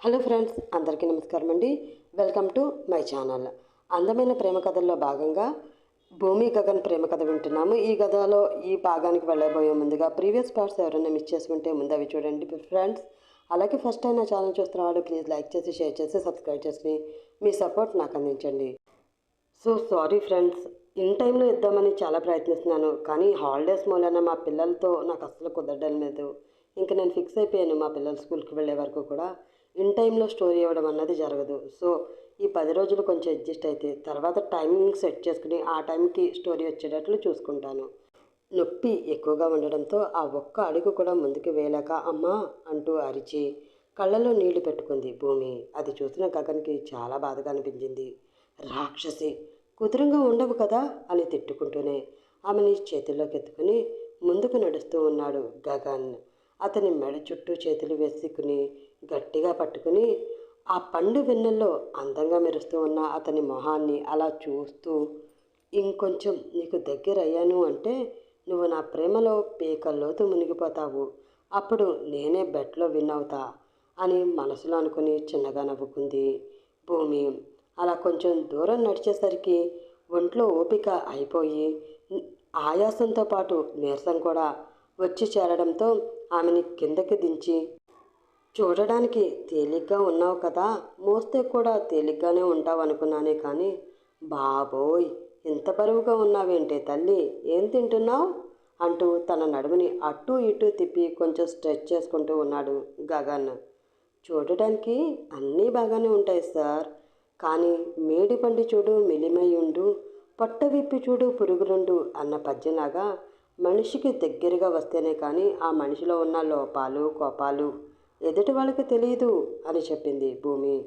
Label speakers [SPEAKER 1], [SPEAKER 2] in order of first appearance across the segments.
[SPEAKER 1] Hello friends అందరికీ నమస్కారం అండి. Welcome to my channel. అందమైన ప్రేమ కథల్లో భాగంగా భూమి గగన్ ప్రేమ కథ వింటున్నాము. ఈ కథలో ఈ భాగానికి వెళ్ళబోయే ముందుగా ప్రీవియస్ పార్ట్స్ ఎవరైనా మిస్ చేసి ఉంటే ముందు అవి చూడండి ఫ్రెండ్స్. అలాగే ఫస్ట్ టైం నా ఛానల్ చూస్తున్న వాళ్ళు ప్లీజ్ లైక్ చేసి షేర్ చేసి సబ్స్క్రైబ్ చేసి మీ సపోర్ట్ నాకు అందించండి. సో సారీ ఫ్రెండ్స్ ఇన్ టైంలో ఇద్దామని చాలా ప్రయత్నిస్తున్నాను. కానీ హాలిడేస్ మూలన మా పిల్లలతో నాకు అస్సలు కుదరడం లేదు. ఇంకా నేను ఫిక్స్ అయిపోయాను మా పిల్లల స్కూల్కి వెళ్ళే వరకు కూడా. ఇన్ టైంలో స్టోరీ ఇవ్వడం అన్నది జరగదు. సో ఈ పది రోజులు కొంచెం అడ్జస్ట్ అయితే తర్వాత టైమింగ్ సెట్ చేసుకుని ఆ టైంకి స్టోరీ వచ్చేటట్లు చూసుకుంటాను. నొప్పి ఎక్కువగా ఉండడంతో ఆ ఒక్క అడుగు కూడా ముందుకు వేయలేక అమ్మా అంటూ అరిచి కళ్ళలో నీళ్ళు పెట్టుకుంది భూమి. అది చూసిన గగన్కి చాలా బాధగా అనిపించింది. రాక్షసి కుదురుగా ఉండవు కదా అని తిట్టుకుంటూనే ఆమెని చేతుల్లోకి ఎత్తుకుని ముందుకు నడుస్తూ ఉన్నాడు గగన్. అతని మెడ చుట్టూ చేతులు వేసుకుని గట్టిగా పట్టుకుని ఆ పండు వెన్నెల్లో అందంగా మెరుస్తూ ఉన్న అతని మొహాన్ని అలా చూస్తూ ఇంకొంచెం నీకు దగ్గర అయ్యాను అంటే నువ్వు నా ప్రేమలో పీకల్లోతు మునిగిపోతావు. అప్పుడు నేనే బెట్లో విన్ అవుతా అని మనసులో అనుకుని చిన్నగా నవ్వుకుంది. భూమి అలా కొంచెం దూరం నడిచేసరికి ఒంట్లో ఓపిక అయిపోయి ఆయాసంతో పాటు నీరసం కూడా వచ్చి చేరడంతో ఆమెని కిందకి దించి చూడడానికి తేలిగ్గా ఉన్నావు కదా. మోస్తే కూడా తేలిగ్గానే ఉంటావు అనుకున్నానే కానీ బాబోయ్ ఇంత బరువుగా ఉన్నావేంటే తల్లి ఏం తింటున్నావు? అంటూ తన నడుముని అటు ఇటు తిప్పి కొంచెం స్ట్రెచ్ చేసుకుంటూ ఉన్నాడు గగన్. చూడడానికి అన్నీ బాగానే ఉంటాయి సార్. కానీ మేడి పండి చూడు మిలిమై ఉండు పొట్ట విప్పి చూడు పురుగులుండు అన్న పద్యలాగా మనిషికి దగ్గరగా వస్తేనే కానీ ఆ మనిషిలో ఉన్న లోపాలు కోపాలు ఎదుటి వాళ్ళకి తెలియదు అని చెప్పింది భూమి.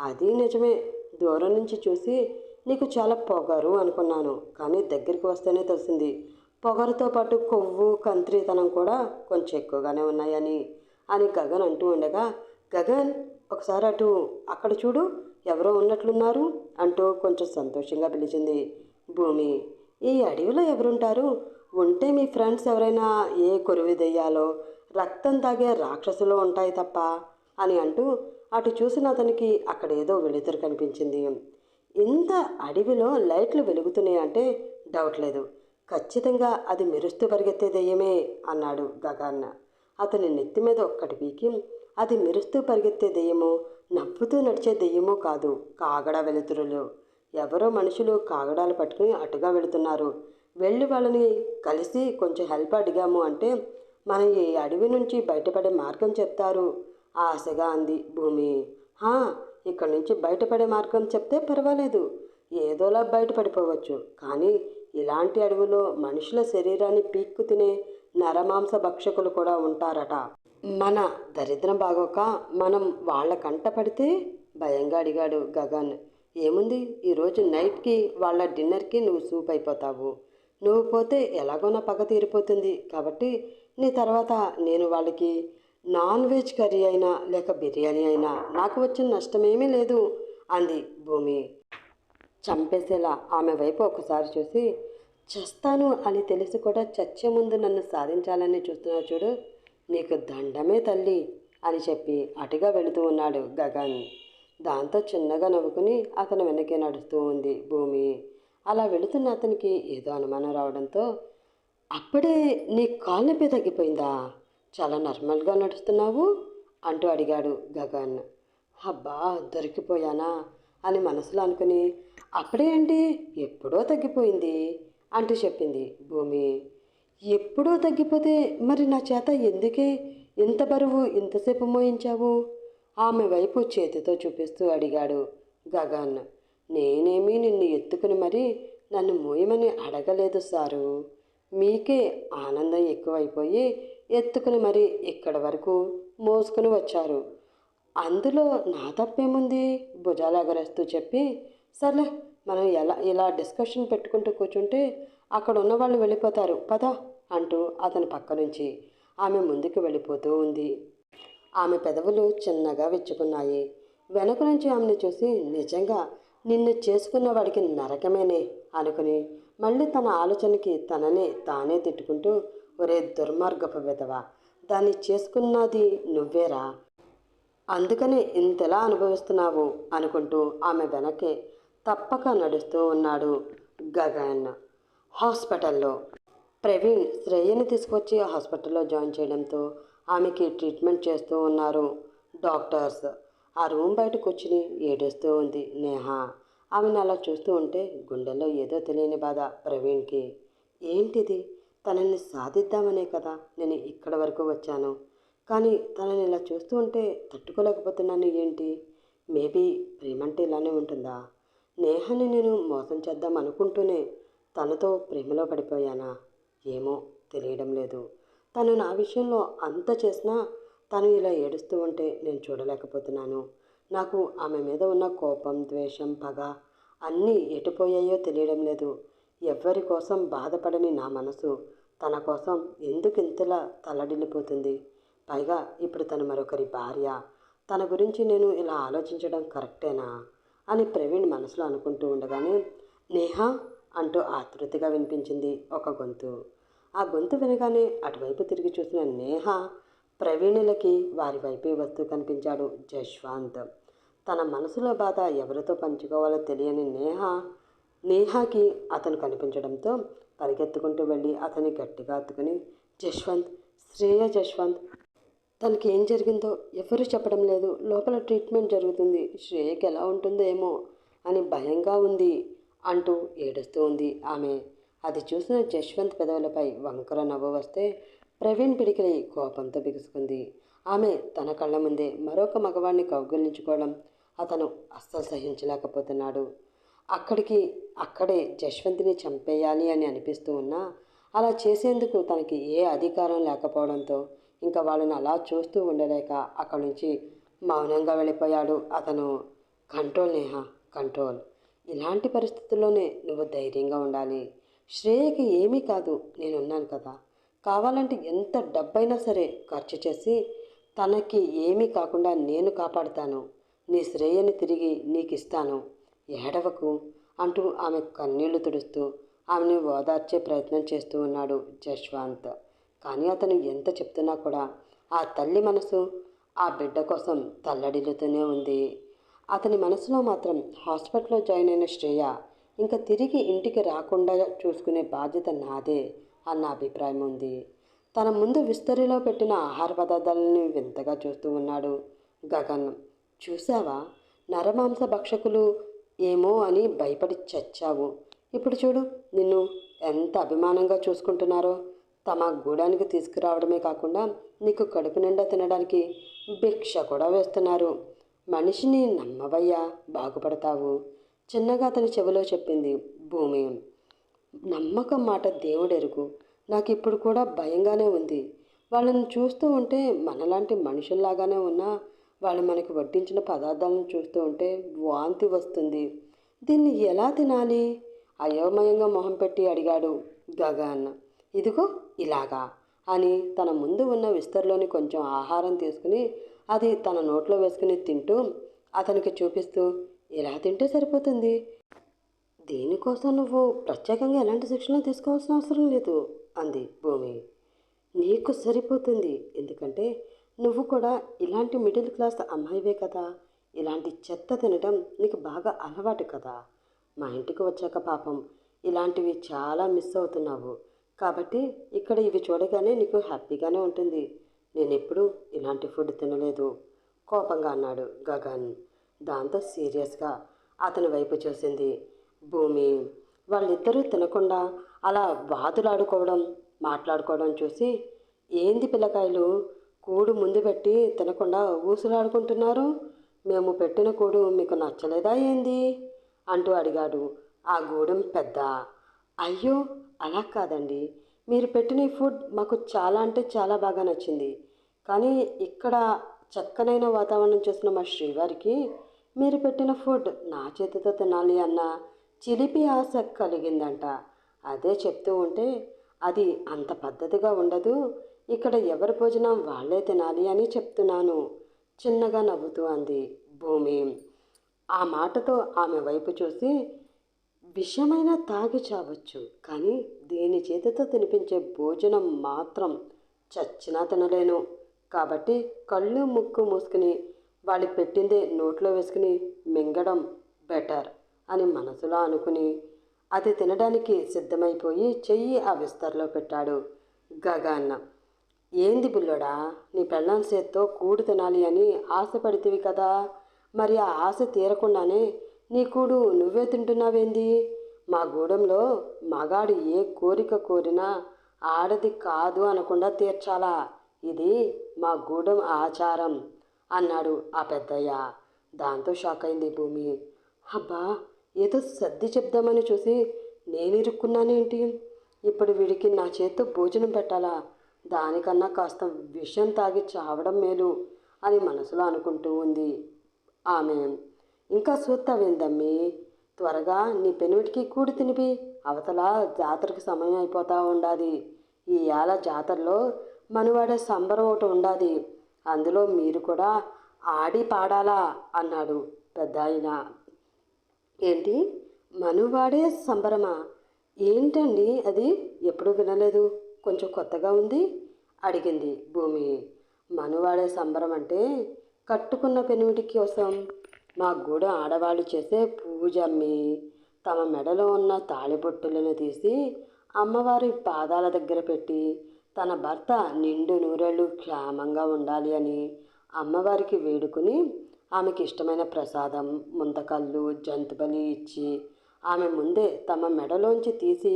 [SPEAKER 1] అది నిజమే. దూరం నుంచి చూసి నీకు చాలా పొగరు అనుకున్నాను కానీ దగ్గరికి వస్తేనే తెలిసింది. పొగరుతో పాటు కొవ్వు కంత్రితనం కూడా కొంచెం ఎక్కువగానే ఉన్నాయని అని గగన్ అంటూ ఉండగా గగన్ ఒకసారి అటు అక్కడ చూడు ఎవరో ఉన్నట్లున్నారు అంటూ కొంచెం సంతోషంగా పిలిచింది భూమి. ఈ అడవిలో ఎవరుంటారు? ఉంటే మీ ఫ్రెండ్స్ ఎవరైనా ఏ కొరువి దెయ్యాలో రక్తం తాగే రాక్షసులు ఉంటాయి తప్ప అని అంటూ అటు చూసిన అతనికి అక్కడ ఏదో వెలుతురు కనిపించింది. ఇంత అడవిలో లైట్లు వెలుగుతున్నాయి అంటే డౌట్ లేదు. ఖచ్చితంగా అది మెరుస్తూ పరిగెత్తే దెయ్యమే అన్నాడు గగాన్న అతని నెత్తి మీద ఒక్కటి పీకి అది మెరుస్తూ పరిగెత్తే దెయ్యమో నవ్వుతూ నడిచే దెయ్యమో కాదు కాగడ వెలుతురులు. ఎవరో మనుషులు కాగడాలు పట్టుకుని అటుగా వెళుతున్నారు. వెళ్ళి వాళ్ళని కలిసి కొంచెం హెల్ప్ అడిగాము అంటే మనం ఈ అడవి నుంచి బయటపడే మార్గం చెప్తారు. ఆశగా అంది భూమి. హా ఇక్కడ నుంచి బయటపడే మార్గం చెప్తే పర్వాలేదు. ఏదోలా బయటపడిపోవచ్చు. కానీ ఇలాంటి అడవిలో మనుషుల శరీరాన్ని పీక్కు తినే నరమాంస భక్షకులు కూడా ఉంటారట. మన దరిద్రం బాగోక మనం వాళ్ళ కంట పడితే భయంగా అడిగాడు గగన్. ఏముంది? ఈరోజు నైట్కి వాళ్ళ డిన్నర్కి నువ్వు సూప్ అయిపోతావు. నువ్వు పోతే ఎలాగో నా పగ తీరిపోతుంది. కాబట్టి నీ తర్వాత నేను వాళ్ళకి నాన్ వెజ్ కర్రీ అయినా లేక బిర్యానీ అయినా నాకు వచ్చిన నష్టమేమీ లేదు అంది భూమి. చంపేసేలా ఆమె వైపు ఒకసారి చూసి చస్తాను అని తెలిసి కూడా చచ్చే ముందు నన్ను సాధించాలని చూస్తున్నా చూడు నీకు దండమే తల్లి అని చెప్పి అటుగా వెళుతూ ఉన్నాడు గగన్. దాంతో చిన్నగా నవ్వుకుని అతను వెనకే నడుస్తూ ఉంది భూమి. అలా వెళుతున్న అతనికి ఏదో అనుమానం రావడంతో అప్పుడే నీ కాలు నొప్పి తగ్గిపోయిందా? చాలా నార్మల్గా నడుస్తున్నావు అంటూ అడిగాడు గగన్. అబ్బా దొరికిపోయానా అని మనసులో అనుకుని అప్పుడే ఏంటి? ఎప్పుడో తగ్గిపోయింది అంటూ చెప్పింది భూమి. ఎప్పుడో తగ్గిపోతే మరి నా చేత ఎందుకే ఇంత బరువు ఇంతసేపు మోయించావు? ఆమె వైపు చేతితో చూపిస్తూ అడిగాడు గగన్. నేనేమీ నిన్ను ఎత్తుకుని మరి నన్ను మోయమని అడగలేదు సారు. మీకే ఆనందం ఎక్కువైపోయి ఎత్తుకుని మరి ఇక్కడ వరకు మోసుకుని వచ్చారు. అందులో నా తప్పేముంది? భుజాలు ఎగరేస్తూ చెప్పి సర్లే మనం ఎలా ఇలా డిస్కషన్ పెట్టుకుంటూ కూర్చుంటే అక్కడ ఉన్న వాళ్ళు వెళ్ళిపోతారు. పద అంటూ అతని పక్క నుంచి ఆమె ముందుకు వెళ్ళిపోతూ ఉంది. ఆమె పెదవులు చిన్నగా విచ్చుకున్నాయి. వెనక నుంచి ఆమెను చూసి నిజంగా నిన్ను చేసుకున్న వాడికి నరకమేనే అనుకుని మళ్ళీ తన ఆలోచనకి తననే తానే తిట్టుకుంటూ ఒరే దుర్మార్గపు విధవ దాన్ని చేసుకున్నది నువ్వేరా? అందుకనే ఇంతలా అనుభవిస్తున్నావు అనుకుంటూ ఆమె వెనకే తప్పక నడుస్తూ ఉన్నాడు గగన్. హాస్పిటల్లో ప్రవీణ్ శ్రేయని తీసుకొచ్చి హాస్పిటల్లో జాయిన్ చేయడంతో ఆమెకి ట్రీట్మెంట్ చేస్తూ ఉన్నారు డాక్టర్స్. ఆ రూమ్ బయట కూర్చుని ఏడుస్తూ ఉంది నేహ. ఆమెను అలా చూస్తూ ఉంటే గుండెల్లో ఏదో తెలియని బాధ. ప్రవీణ్కి ఏంటిది? తనని సాధిద్దామనే కదా నేను ఇక్కడ వరకు వచ్చాను. కానీ తనని ఇలా చూస్తూ ఉంటే తట్టుకోలేకపోతున్నాను ఏంటి? మేబీ ప్రేమంటే ఇలానే ఉంటుందా? నేహాన్ని నేను మోసం చేద్దాం అనుకుంటూనే తనతో ప్రేమలో పడిపోయానా? ఏమో తెలియడం లేదు. తను నా విషయంలో అంత చేసినా తను ఇలా ఏడుస్తూ ఉంటే నేను చూడలేకపోతున్నాను. నాకు ఆమె మీద ఉన్న కోపం ద్వేషం పగ అన్నీ ఎటుపోయాయో తెలియడం లేదు. ఎవ్వరి కోసం బాధపడని నా మనసు తన కోసం ఎందుకు ఇంతలా తల్లడిల్లిపోతుంది పైగా ఇప్పుడు తను మరొకరి భార్య. తన గురించి నేను ఇలా ఆలోచించడం కరెక్టేనా? అని ప్రవీణ్ మనసులో అనుకుంటూ ఉండగానే నేహ అంటూ ఆతృతిగా వినిపించింది ఒక గొంతు. ఆ గొంతు వినగానే అటువైపు తిరిగి చూసిన నేహ ప్రవీణులకి వారి వైపే వస్తూ కనిపించాడు జశ్వాంత్. తన మనసులో బాధ ఎవరితో పంచుకోవాలో తెలియని నేహ నేహాకి అతను కనిపించడంతో పరిగెత్తుకుంటూ వెళ్ళి అతన్ని గట్టిగా అత్తుకుని జశ్వంత్ శ్రేయ జశ్వంత్ తనకి ఏం జరిగిందో ఎవరు చెప్పడం లేదు. లోపల ట్రీట్మెంట్ జరుగుతుంది. శ్రేయకి ఎలా ఉంటుందో ఏమో అని భయంగా ఉంది అంటూ ఏడుస్తూ ఉంది ఆమె. అది చూసిన జశ్వంత్ పెదవులపై వంకర నవ్వు వస్తే ప్రవీణ్ పిడికిలి కోపంతో బిగుసుకుంది. ఆమె తన కళ్ళ ముందే మరొక మగవాడిని కౌగిలించుకోవడం అతను అస్సలు సహించలేకపోతున్నాడు. అక్కడికి అక్కడే జశ్వంత్ని చంపేయాలి అని అనిపిస్తూ ఉన్నా అలా చేసేందుకు తనకి ఏ అధికారం లేకపోవడంతో ఇంకా వాళ్ళని అలా చూస్తూ ఉండలేక అక్కడి నుంచి మౌనంగా వెళ్ళిపోయాడు అతను. Control Neha control. ఇలాంటి పరిస్థితుల్లోనే నువ్వు ధైర్యంగా ఉండాలి. శ్రేయకి ఏమీ కాదు నేనున్నాను కదా. కావాలంటే ఎంత డబ్బైనా సరే ఖర్చు చేసి తనకి ఏమీ కాకుండా నేను కాపాడుతాను. నీ శ్రేయని తిరిగి నీకు ఇస్తాను ఏడవకు అంటూ ఆమె కన్నీళ్ళు తుడుస్తూ ఆమెను ఓదార్చే ప్రయత్నం చేస్తూ ఉన్నాడు జశ్వాంత్. కానీ అతను ఎంత చెప్తున్నా కూడా ఆ తల్లి మనసు ఆ బిడ్డ కోసం తల్లడిల్లుతూనే ఉంది. అతని మనసులో మాత్రం హాస్పిటల్లో జాయిన్ అయిన శ్రేయ ఇంకా తిరిగి ఇంటికి రాకుండా చూసుకునే బాధ్యత నాదే అన్న అభిప్రాయం ఉంది. తన ముందు విస్తరిలో పెట్టిన ఆహార పదార్థాలను వింతగా చూస్తూ ఉన్నాడు గగన్. చూసావా నరమాంస భక్షకులు ఏమో అని భయపడి చచ్చావు. ఇప్పుడు చూడు నిన్ను ఎంత అభిమానంగా చూసుకుంటున్నారో. తమ గూడానికి తీసుకురావడమే కాకుండా నీకు కడుపు నిండా తినడానికి భిక్ష కూడా వేస్తున్నారు. మనిషిని నమ్మవయ్యా బాగుపడతావు. చిన్నగా అతని చెవిలో చెప్పింది భూమి. నమ్మకం మాట దేవుడెరుగు. నాకు ఇప్పుడు కూడా భయంగానే ఉంది. వాళ్ళని చూస్తూ ఉంటే మనలాంటి మనుషుల్లాగానే ఉన్నా వాళ్ళు మనకి వడ్డించిన పదార్థాలను చూస్తూ ఉంటే వాంతి వస్తుంది. దీన్ని ఎలా తినాలి? అయోమయంగా మొహం పెట్టి అడిగాడు గగన్. ఇదిగో ఇలాగా అని తన ముందు ఉన్న విస్తరలోని కొంచెం ఆహారం తీసుకుని అది తన నోట్లో వేసుకుని తింటూ అతనికి చూపిస్తూ ఇలా తింటే సరిపోతుంది. దీనికోసం నువ్వు ప్రత్యేకంగా ఎలాంటి శిక్షణ తీసుకోవాల్సిన అవసరం లేదు అంది భూమి. నీకు సరిపోతుంది. ఎందుకంటే నువ్వు కూడా ఇలాంటి మిడిల్ క్లాస్ అమ్మాయివే కదా. ఇలాంటి చెత్త తినడం నీకు బాగా అలవాటు కదా. మా ఇంటికి వచ్చాక పాపం ఇలాంటివి చాలా మిస్ అవుతున్నావు. కాబట్టి ఇక్కడ ఇవి చూడగానే నీకు హ్యాపీగానే ఉంటుంది. నేను ఎప్పుడూ ఇలాంటి ఫుడ్ తినలేదు కోపంగా అన్నాడు గగన్. దాంతో సీరియస్గా అతని వైపు చూసింది. భూమి వాళ్ళిద్దరూ తినకుండా అలా వాదులాడుకోవడం మాట్లాడుకోవడం చూసి ఏంది పిల్లకాయలు? కూడు ముందు పెట్టి తినకుండా ఊసులాడుకుంటున్నారు. మేము పెట్టిన కూడు మీకు నచ్చలేదా ఏంది? అంటూ అడిగాడు. ఆ గూడెం పెద్ద. అయ్యో అలా కాదండి. మీరు పెట్టిన ఫుడ్ మాకు చాలా అంటే చాలా బాగా నచ్చింది. కానీ ఇక్కడ చక్కనైన వాతావరణం చూసిన మా శ్రీవారికి మీరు పెట్టిన ఫుడ్ నా చేతితో తినాలి అన్న చిలిపి ఆశ కలిగిందంట. అదే చెప్తూ ఉంటే అది అంత పద్ధతిగా ఉండదు. ఇక్కడ ఎవరి భోజనం వాళ్ళే తినాలి అని చెప్తున్నాను. చిన్నగా నవ్వుతూ అంది భూమి. ఆ మాటతో ఆమె వైపు చూసి విషమైనా తాగి చావచ్చు కానీ దీని చేతితో తినిపించే భోజనం మాత్రం చచ్చినా తినలేను కాబట్టి కళ్ళు ముక్కు మూసుకుని వాళ్ళు పెట్టిందే నోట్లో వేసుకుని మింగడం బెటర్ అని మనసులో అనుకుని అది తినడానికి సిద్ధమైపోయి చెయ్యి ఆ విస్తరలో పెట్టాడు గగాన్నం ఏంది బుల్లోడా నీ పెళ్ళాం చేత్తో కూడు తినాలి అని ఆశపడితివి కదా. మరి ఆ ఆశ తీరకుండానే నీ కూడు నువ్వే తింటున్నావేంది? మా గూడెంలో మగాడు ఏ కోరిక కోరినా ఆడది కాదు అనకుండా తీర్చాలా? ఇది మా గూడెం ఆచారం అన్నాడు ఆ పెద్దయ్య. దాంతో షాక్ అయింది భూమి. అబ్బా ఏదో సర్ది చెప్దామని చూసి నేను ఇరుక్కున్నానేంటి ఇప్పుడు వీడికి నా చేత్తో భోజనం పెట్టాలా? దానికన్నా కాస్త విషం తాగి చావడం మేలు అని మనసులో అనుకుంటూ ఉంది. ఆమె ఇంకా సూత్తవేందమ్మి త్వరగా నీ పెనుమిటికి కూడి తినిపి అవతల జాతరకి సమయం అయిపోతా ఉండాది. ఈ ఏళ జాతరలో మనవాడే సంబరం ఒకటి ఉండాది. అందులో మీరు కూడా ఆడి పాడాలా? అన్నాడు పెద్ద ఆయన. ఏంటి? మనువాడే సంబరమా? ఏంటండి అది? ఎప్పుడు వినలేదు. కొంచెం కొత్తగా ఉంది అడిగింది భూమి. మనవాడే సంబరం అంటే కట్టుకున్న పెనుమిటి కోసం. మా గూడ ఆడవాళ్ళు చేసే పూజ అమ్మి తమ మెడలో ఉన్న తాళిబొట్టులను తీసి అమ్మవారి పాదాల దగ్గర పెట్టి తన భర్త నిండు నూరేళ్ళు క్షేమంగా ఉండాలి అని అమ్మవారికి వేడుకుని ఆమెకి ఇష్టమైన ప్రసాదం ముంతకళ్ళు జంతుబలి ఇచ్చి ఆమె ముందే తమ మెడలోంచి తీసి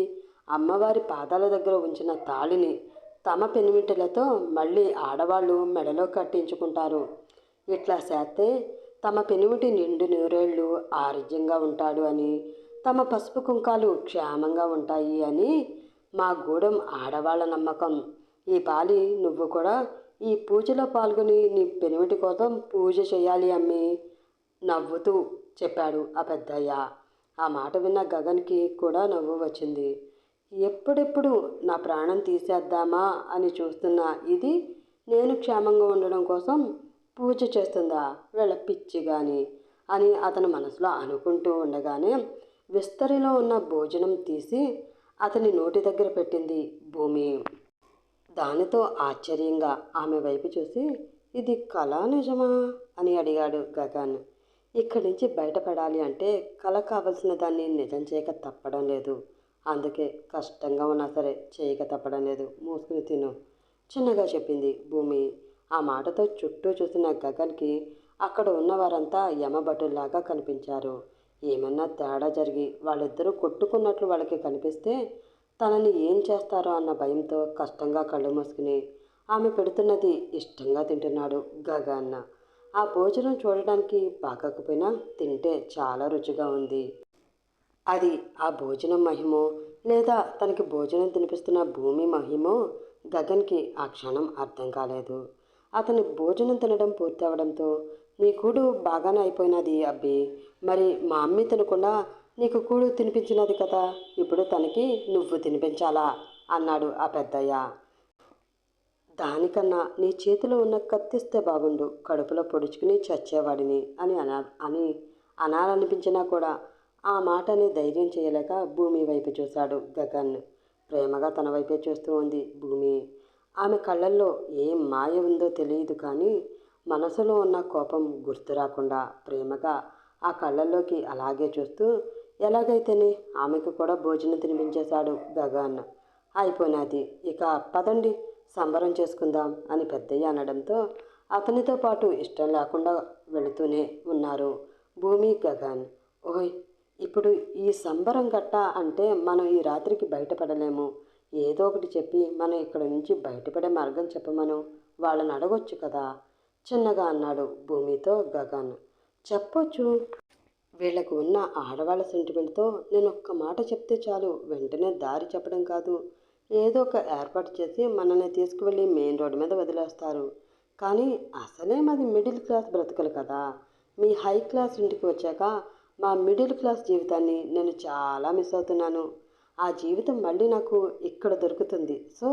[SPEAKER 1] అమ్మవారి పాదాల దగ్గర ఉంచిన తాళిని తమ పెనిమిటిలతో మళ్ళీ ఆడవాళ్ళు మెడలో కట్టించుకుంటారు. ఇట్లా చేస్తే తమ పెనిమిటి నిండు నూరేళ్ళు ఆరోగ్యంగా ఉంటాడు అని తమ పసుపు కుంకాలు క్షేమంగా ఉంటాయి అని మా గూడెం ఆడవాళ్ళ నమ్మకం. ఈ పాలి నువ్వు కూడా ఈ పూజలో పాల్గొని నీ పెనిమిటి కోసం పూజ చేయాలి అమ్మి నవ్వుతూ చెప్పాడు ఆ పెద్దయ్య. ఆ మాట విన్న గగన్కి కూడా నవ్వు వచ్చింది. ఎప్పుడెప్పుడు నా ప్రాణం తీసేద్దామా అని చూస్తున్న ఇది నేను క్షేమంగా ఉండడం కోసం పూజ చేస్తుందా? వీళ్ళ పిచ్చి కానీ అని అతని మనసులో అనుకుంటూ ఉండగానే విస్తరిలో ఉన్న భోజనం తీసి అతని నోటి దగ్గర పెట్టింది భూమి. దానితో ఆశ్చర్యంగా ఆమె వైపు చూసి ఇది కళ నిజమా? అని అడిగాడు గగన్. ఇక్కడి నుంచి బయటపడాలి అంటే కళ కావలసిన దాన్ని నిజం చేయక తప్పడం లేదు. అందుకే కష్టంగా ఉన్నా సరే చేయక తప్పడం లేదు మూసుకుని తిను. చిన్నగా చెప్పింది భూమి. ఆ మాటతో చుట్టూ చూసిన గగన్కి అక్కడ ఉన్న వారంతా యమభటుల్లాగా కనిపించారు. ఏమన్నా తేడా జరిగి వాళ్ళిద్దరూ కొట్టుకున్నట్లు వాళ్ళకి కనిపిస్తే తనని ఏం చేస్తారో అన్న భయంతో కష్టంగా కళ్ళు మూసుకుని ఆమె పెడుతున్నది ఇష్టంగా తింటున్నాడు గగన్న ఆ భోజనం చూడడానికి పాకకపోయినా తింటే చాలా రుచిగా ఉంది. అది ఆ భోజనం మహిమో లేదా తనకి భోజనం తినిపిస్తున్న భూమి మహిమో? గగన్కి ఆ క్షణం అర్థం కాలేదు. అతని భోజనం తినడం పూర్తవడంతో నీ కూడు బాగానే అయిపోయినది అబ్బి. మరి మా అమ్మి తినకుండా నీకు కూడు తినిపించినది కదా. ఇప్పుడు తనకి నువ్వు తినిపించాలా? అన్నాడు ఆ పెద్దయ్య. దానికన్నా నీ చేతిలో ఉన్న కత్తిస్తే బాగుండు. కడుపులో పొడుచుకుని చచ్చేవాడిని అని అనా అని అనాలనిపించినా కూడా ఆ మాటని ధైర్యం చేయలేక భూమి వైపు చూశాడు గగన్. ప్రేమగా తన వైపే చూస్తూ ఉంది భూమి. ఆమె కళ్ళల్లో ఏం మాయ ఉందో తెలియదు కానీ మనసులో ఉన్న కోపం గుర్తు రాకుండా ప్రేమగా ఆ కళ్ళల్లోకి అలాగే చూస్తూ ఎలాగైతేనే ఆమెకు కూడా భోజనం తినిపించేశాడు గగన్. అయిపోయినది. ఇక పదండి సంబరం చేసుకుందాం అని పెద్దయ్య అనడంతో అతనితో పాటు ఇష్టం లేకుండా వెళుతూనే ఉన్నారు భూమి గగన్. ఓయ్ ఇప్పుడు ఈ సంబరం గట్ట అంటే మనం ఈ రాత్రికి బయటపడలేము. ఏదో ఒకటి చెప్పి మనం ఇక్కడ నుంచి బయటపడే మార్గం చెప్పమను. వాళ్ళని అడగొచ్చు కదా. చిన్నగా అన్నాడు భూమితో గగన్. చెప్పొచ్చు. వీళ్ళకు ఉన్న ఆడవాళ్ళ సెంటిమెంట్తో నేను ఒక్క మాట చెప్తే చాలు. వెంటనే దారి చెప్పడం కాదు. ఏదో ఒక ఏర్పాటు చేసి మనల్ని తీసుకువెళ్ళి మెయిన్ రోడ్డు మీద వదిలేస్తారు. కానీ అసలే మాది మిడిల్ క్లాస్ బ్రతుకులు కదా. మీ హై క్లాస్ ఇంటికి వచ్చాక మా మిడిల్ క్లాస్ జీవితాన్ని నేను చాలా మిస్ అవుతున్నాను. ఆ జీవితం మళ్ళీ నాకు ఇక్కడ దొరుకుతుంది. సో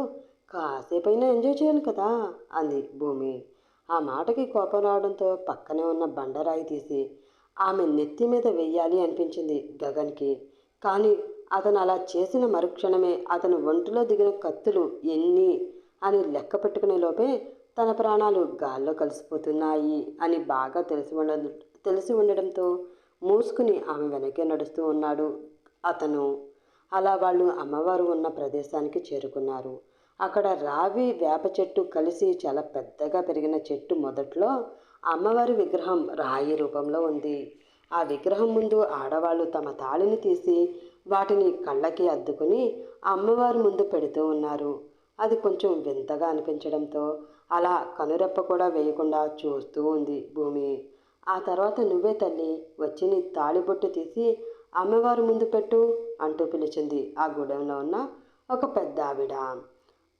[SPEAKER 1] కాసేపైనా ఎంజాయ్ చేయాలి కదా అంది భూమి. ఆ మాటకి కోపం రావడంతో పక్కనే ఉన్న బండరాయి తీసి ఆమె నెత్తి మీద వెయ్యాలి అనిపించింది గగన్కి. కానీ అతను అలా చేసిన మరుక్షణమే అతను ఒంటిలో దిగిన కత్తులు ఎన్ని అని లెక్క పెట్టుకునే లోపే తన ప్రాణాలు గాల్లో కలిసిపోతున్నాయి అని బాగా తెలిసి ఉండ తెలిసి ఉండడంతో మూసుకుని ఆమె వెనకే నడుస్తూ ఉన్నాడు. అతను అలా వాళ్ళు అమ్మవారు ఉన్న ప్రదేశానికి చేరుకున్నారు. అక్కడ రావి వేప చెట్టు కలిసి చాలా పెద్దగా పెరిగిన చెట్టు మొదట్లో అమ్మవారి విగ్రహం రాయి రూపంలో ఉంది. ఆ విగ్రహం ముందు ఆడవాళ్ళు తమ తాళిని తీసి వాటిని కళ్ళకి అద్దుకుని అమ్మవారి ముందు పెడుతూ ఉన్నారు. అది కొంచెం వింతగా అనిపించడంతో అలా కనురెప్ప కూడా వేయకుండా చూస్తూ ఉంది భూమి. ఆ తర్వాత నువ్వే తల్లి వచ్చి నీ తాళిబొట్టు తీసి అమ్మవారి ముందు పెట్టు అంటూ పిలిచింది. ఆ గూడెంలో ఉన్న ఒక పెద్ద ఆవిడ.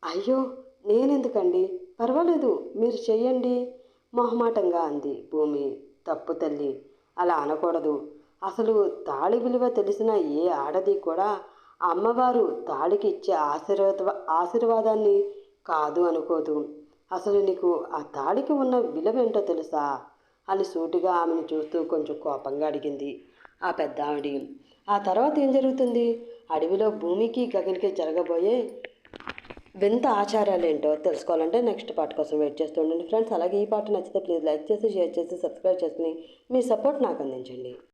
[SPEAKER 1] అయ్యో నేనెందుకండి? పర్వాలేదు మీరు చెయ్యండి మొహమాటంగా అంది భూమి. తప్పు తల్లి అలా అనకూడదు. అసలు తాళి విలువ తెలిసిన ఏ ఆడది కూడా అమ్మవారు తాళికి ఇచ్చే ఆశీర్వాద ఆశీర్వాదాన్ని కాదు అనుకోదు. అసలు నీకు ఆ తాళికి ఉన్న విలువ ఏంటో తెలుసా? అని సూటిగా ఆమెను చూస్తూ కొంచెం కోపంగా అడిగింది. ఆ పెద్ద ఆవిడ ఆ తర్వాత ఏం జరుగుతుంది? అడవిలో భూమికి గగన్కి జరగబోయే వింత ఆచారాలు ఏంటో తెలుసుకోవాలంటే నెక్స్ట్ పార్ట్ కోసం వెయిట్ చేస్తూ ఉండండి ఫ్రెండ్స్. అలాగే ఈ పాట నచ్చితే ప్లీజ్ లైక్ చేసి షేర్ చేసి సబ్స్క్రైబ్ చేసుకుని మీ సపోర్ట్ నాకు అందించండి.